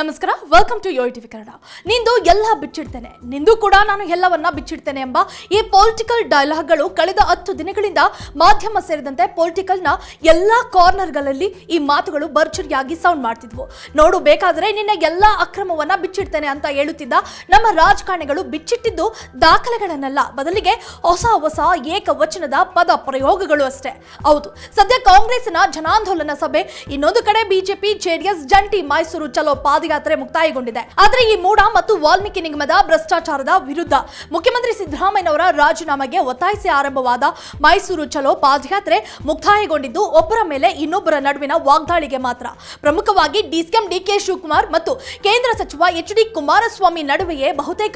ನಮಸ್ಕಾರ welcome to Yo TV Kannada ನಿಂದು ಎಲ್ಲ ಬಿಚ್ಚಿಡ್ತೇನೆ. ನಿಂದು ಕೂಡ ನಾನು ಎಲ್ಲವನ್ನ ಬಿಚ್ಚಿಡ್ತೇನೆ ಎಂಬ ಈ ಪೊಲಿಟಿಕಲ್ ಡೈಲಾಗ್ಗಳು ಕಳೆದ ಹತ್ತು ದಿನಗಳಿಂದ ಮಾಧ್ಯಮ ಸೇರಿದಂತೆ ಪೊಲಿಟಿಕಲ್ನ ಎಲ್ಲ ಕಾರ್ನರ್ಗಳಲ್ಲಿ ಈ ಮಾತುಗಳು ಭರ್ಜರಿಯಾಗಿ ಸೌಂಡ್ ಮಾಡ್ತಿದ್ವು. ನೋಡು, ಬೇಕಾದರೆ ನಿನ್ನ ಎಲ್ಲ ಅಕ್ರಮವನ್ನ ಬಿಚ್ಚಿಡ್ತೇನೆ ಅಂತ ಹೇಳುತ್ತಿದ್ದ ನಮ್ಮ ರಾಜಕಾರಣಿಗಳು ಬಿಚ್ಚಿಟ್ಟಿದ್ದು ದಾಖಲೆಗಳನ್ನೆಲ್ಲ, ಬದಲಿಗೆ ಹೊಸ ಹೊಸ ಏಕವಚನದ ಪದ ಪ್ರಯೋಗಗಳು ಅಷ್ಟೇ. ಹೌದು, ಸದ್ಯ ಕಾಂಗ್ರೆಸ್ನ ಜನಾಂದೋಲನ ಸಭೆ. ಇನ್ನೊಂದು ಕಡೆ ಬಿಜೆಪಿ, ಜೆಡಿಎಸ್, ಜಂಟಿ ಮೈಸೂರು, ಚಲೋ ಪಾದಯಾತ್ರೆ ಮುಕ್ತಾಯಗೊಂಡಿದೆ ಆದರೆ ಈ ಮೂಡ ಮತ್ತು ವಾಲ್ಮೀಕಿ ನಿಗಮದ ಭ್ರಷ್ಟಾಚಾರದ ವಿರುದ್ಧ ಮುಖ್ಯಮಂತ್ರಿ ಸಿದ್ದರಾಮಯ್ಯನವರ ರಾಜೀನಾಮೆಗೆ ಒತ್ತಾಯಿಸಿ ಆರಂಭವಾದ ಮೈಸೂರು ಚಲೋ ಪಾದಯಾತ್ರೆ ಮುಕ್ತಾಯಗೊಂಡಿದ್ದು, ಒಬ್ಬರ ಮೇಲೆ ಇನ್ನೊಬ್ಬರ ನಡುವಿನ ವಾಗ್ದಾಳಿಗೆ ಮಾತ್ರ. ಪ್ರಮುಖವಾಗಿ ಡಿಸಿಎಂ ಡಿಕೆ ಶಿವಕುಮಾರ್ ಮತ್ತು ಕೇಂದ್ರ ಸಚಿವ ಎಚ್ ಡಿ ಕುಮಾರಸ್ವಾಮಿ ನಡುವೆಯೇ ಬಹುತೇಕ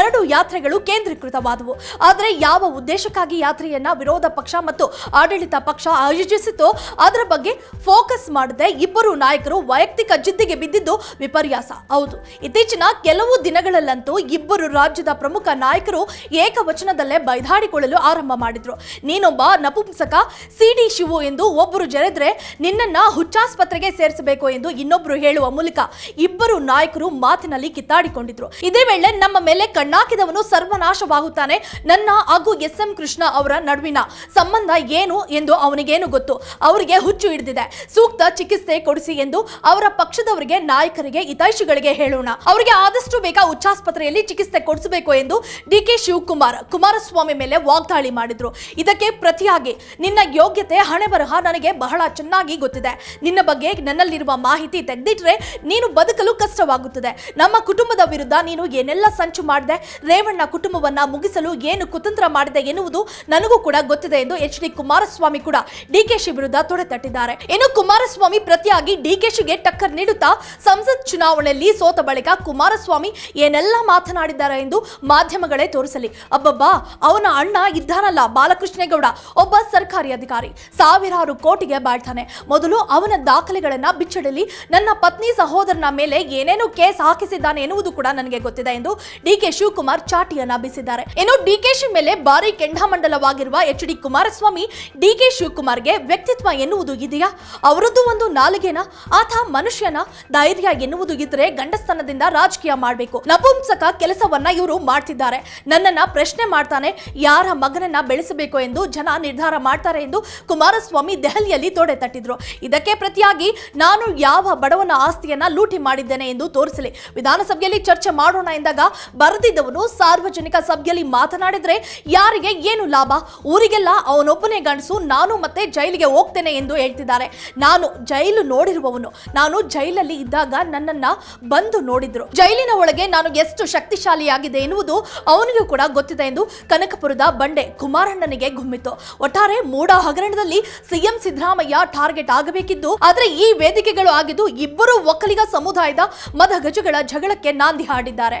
ಎರಡು ಯಾತ್ರೆಗಳು ಕೇಂದ್ರೀಕೃತವಾದವು. ಆದರೆ ಯಾವ ಉದ್ದೇಶಕ್ಕಾಗಿ ಯಾತ್ರೆಯನ್ನ ವಿರೋಧ ಪಕ್ಷ ಮತ್ತು ಆಡಳಿತ ಪಕ್ಷ ಆಯೋಜಿಸಿತೋ ಅದರ ಬಗ್ಗೆ ಫೋಕಸ್ ಮಾಡದೆ ಇಬ್ಬರು ನಾಯಕರು ವೈಯಕ್ತಿಕ ಜಿದ್ದಿಗೆ ಬಿದ್ದಿದ್ದು ವಿಪರ್ಯಾಸ. ಹೌದು. ಇತ್ತೀಚಿನ ಕೆಲವು ದಿನಗಳಲ್ಲಂತೂ ಇಬ್ಬರು ರಾಜ್ಯದ ಪ್ರಮುಖ ನಾಯಕರು ಏಕವಚನದಲ್ಲೇ ಬೈದಾಡಿಕೊಳ್ಳಲು ಆರಂಭ ಮಾಡಿದ್ರು. ನೀನೊಬ್ಬ ನಪುಂಸಕ ಸಿಡಿ ಶಿವು ಎಂದು ಒಬ್ಬರು ಜರೆದ್ರೆ ನಿನ್ನನ್ನ ಹುಚ್ಚಾಸ್ಪತ್ರೆಗೆ ಸೇರಿಸಬೇಕು ಎಂದು ಇನ್ನೊಬ್ಬರು ಹೇಳುವ ಮೂಲಕ ಇಬ್ಬರು ನಾಯಕರು ಮಾತಿನಲ್ಲಿ ಕಿತ್ತಾಡಿಕೊಂಡಿದ್ರು. ಇದೇ ವೇಳೆ ನಮ್ಮ ಮೇಲೆ ಕಣ್ಣಾಕಿದವನು ಸರ್ವನಾಶವಾಗುತ್ತಾನೆ. ನನ್ನ ಹಾಗೂ ಎಸ್. ಎಂ. ಕೃಷ್ಣ ಅವರ ನಡುವಿನ ಸಂಬಂಧ ಏನು ಎಂದು ಅವನಿಗೇನು ಗೊತ್ತು? ಅವರಿಗೆ ಹುಚ್ಚು ಹಿಡಿದಿದೆ. ಸೂಕ್ತ ಚಿಕಿತ್ಸೆ ಕೊಡಿಸಿ ಎಂದು ಅವರ ಪಕ್ಷದವರಿಗೆ ನಾಯಕರಿಗೆ ಹಿತೈಷಿಗಳಿಗೆ ಹೇಳೋಣ. ಅವರಿಗೆ ಆದಷ್ಟು ಬೇಗ ಉಚ್ಚಾಸ್ಪತ್ರೆಯಲ್ಲಿ ಚಿಕಿತ್ಸೆ ಕೊಡಿಸಬೇಕು ಎಂದು ಡಿ ಕೆ ಶಿವಕುಮಾರ್ ಕುಮಾರಸ್ವಾಮಿ ಮೇಲೆ ವಾಗ್ದಾಳಿ ಮಾಡಿದ್ರು. ಇದಕ್ಕೆ ಪ್ರತಿಯಾಗಿ ನಿನ್ನ ಯೋಗ್ಯತೆ ಹಣೆ ಬರಹ ನನಗೆ ಬಹಳ ಚೆನ್ನಾಗಿ ಗೊತ್ತಿದೆ. ನಿನ್ನ ಬಗ್ಗೆ ನನ್ನಲ್ಲಿರುವ ಮಾಹಿತಿ ತೆಗೆದಿಟ್ರೆ ನೀನು ಬದುಕಲು ಕಷ್ಟವಾಗುತ್ತದೆ. ನಮ್ಮ ಕುಟುಂಬದ ವಿರುದ್ಧ ನೀನು ಏನೆಲ್ಲ ಸಂಚು ಮಾಡಿದೆ, ರೇವಣ್ಣ ಕುಟುಂಬವನ್ನ ಮುಗಿಸಲು ಏನು ಕುತಂತ್ರ ಮಾಡಿದೆ ಎನ್ನುವುದು ನನಗೂ ಕೂಡ ಗೊತ್ತಿದೆ ಎಂದು ಎಚ್ ಡಿ ಕುಮಾರಸ್ವಾಮಿ ಕೂಡ ಡಿಕೆಶಿ ವಿರುದ್ಧ ತೊಡೆತಟ್ಟಿದ್ದಾರೆ. ಇನ್ನು ಕುಮಾರಸ್ವಾಮಿ ಪ್ರತಿಯಾಗಿ ಡಿಕೆಶಿಗೆ ಟಕ್ಕರ್ ನೀಡುತ್ತಾ ಸಂಸತ್ ಚುನಾವಣೆಯಲ್ಲಿ ಸೋತ ಬಳಿಕ ಕುಮಾರಸ್ವಾಮಿ ಏನೆಲ್ಲ ಮಾತನಾಡಿದ್ದಾರೆ ಎಂದು ಮಾಧ್ಯಮಗಳೇ ತೋರಿಸಲಿ. ಅಬ್ಬಬ್ಬಾ, ಅವನ ಅಣ್ಣ ಇದ್ದಾನಲ್ಲ ಬಾಲಕೃಷ್ಣೇಗೌಡ. ಒಬ್ಬ ಸರ್ಕಾರಿ ಅಧಿಕಾರಿ. ಸಾವಿರಾರು ಕೋಟಿಗೆ ಬಾಳ್ತಾನೆ. ಮೊದಲು ಅವನ ದಾಖಲೆಗಳನ್ನ ಬಿಚ್ಚಿಡಲಿ. ನನ್ನ ಪತ್ನಿ ಸಹೋದರನ ಮೇಲೆ ಏನೇನು ಕೇಸ್ ಹಾಕಿಸಿದ್ದಾನೆ ಎನ್ನುವುದು ಕೂಡ ನನಗೆ ಗೊತ್ತಿದೆ ಎಂದು ಡಿಕೆ ಶಿವಕುಮಾರ್ ಚಾಟಿಯನ್ನ ಬಿಸಿದ್ದಾರೆ. ಇನ್ನು ಡಿಕೆಶಿ ಮೇಲೆ ಭಾರಿ ಕೆಂಡಾಮಂಡಲವಾಗಿರುವ ಎಚ್ ಡಿ ಕುಮಾರಸ್ವಾಮಿ ಡಿಕೆ ಶಿವಕುಮಾರ್ಗೆ ವ್ಯಕ್ತಿತ್ವ ಎನ್ನುವುದು ಇದೆಯಾ? ಅವರದ್ದು ಒಂದು ನಾಲಿಗೆನ? ಆತ ಮನುಷ್ಯನ? ಧೈರ್ಯ ಎನ್ನುವುದು ಇದ್ರೆ ಗಂಡಸ್ತನದಿಂದ ರಾಜಕೀಯ ಮಾಡಬೇಕು. ನಪುಂಸಕ ಕೆಲಸವನ್ನ ಇವರು ಮಾಡ್ತಿದ್ದಾರೆ. ನನ್ನನ್ನ ಪ್ರಶ್ನೆ ಮಾಡ್ತಾನೆ, ಯಾರ ಮಗನನ್ನ ಬೆಳೆಸಬೇಕು ಎಂದು ಜನ ನಿರ್ಧಾರ ಮಾಡ್ತಾರೆ ಎಂದು ಕುಮಾರಸ್ವಾಮಿ ದೆಹಲಿಯಲ್ಲಿ ತೊಡೆ ತಟ್ಟಿದ್ರು. ಇದಕ್ಕೆ ಪ್ರತಿಯಾಗಿ ನಾನು ಯಾವ ಬಡವನ ಆಸ್ತಿಯನ್ನ ಲೂಟಿ ಮಾಡಿದ್ದೇನೆ ಎಂದು ತೋರಿಸಲಿ. ವಿಧಾನಸಭೆಯಲ್ಲಿ ಚರ್ಚೆ ಮಾಡೋಣ ಎಂದಾಗ ಬರೆದಿದ್ದವನು ಸಾರ್ವಜನಿಕ ಸಭೆಯಲ್ಲಿ ಮಾತನಾಡಿದ್ರೆ ಯಾರಿಗೆ ಏನು ಲಾಭ? ಊರಿಗೆಲ್ಲ ಅವನೊಬ್ಬನೇ ಗಂಡಸು, ನಾನು ಮತ್ತೆ ಜೈಲಿಗೆ ಹೋಗ್ತೇನೆ ಎಂದು ಹೇಳ್ತಿದ್ದಾರೆ. ನಾನು ಜೈಲು ನೋಡಿರುವವನು. ನಾನು ಜೈಲಲ್ಲಿ ಇದ್ದಾಗ ನನ್ನನ್ನ ಬಂದು ನೋಡಿದ್ರು. ಜೈಲಿನ ಒಳಗೆ ನಾನು ಎಷ್ಟು ಶಕ್ತಿಶಾಲಿಯಾಗಿದೆ ಎನ್ನುವುದು ಅವನಿಗೂ ಕೂಡ ಗೊತ್ತಿದೆ ಎಂದು ಕನಕಪುರದ ಬಂಡೆ ಕುಮಾರಣ್ಣನಿಗೆ ಗುಮ್ಮಿತು. ಒಟ್ಟಾರೆ ಮೂಡ ಹಗರಣದಲ್ಲಿ ಸಿಎಂ ಸಿದ್ದರಾಮಯ್ಯ ಟಾರ್ಗೆಟ್ ಆಗಬೇಕಿದ್ದು, ಆದರೆ ಈ ವೇದಿಕೆಗಳು ಆಗಿದ್ದು ಇಬ್ಬರು ಒಕ್ಕಲಿಗ ಸಮುದಾಯದ ಮದಗಜಗಳ ಜಗಳಕ್ಕೆ ನಾಂದಿ ಹಾಡಿದ್ದಾರೆ.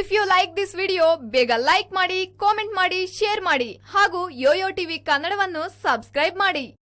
If you like this video ಬೇಗ ಲೈಕ್ ಮಾಡಿ ಕಾಮೆಂಟ್ ಮಾಡಿ ಶೇರ್ ಮಾಡಿ ಹಾಗೂ ಯೋಯೋ ಟಿವಿ ಕನ್ನಡವನ್ನು ಸಬ್ಸ್ಕ್ರೈಬ್ ಮಾಡಿ.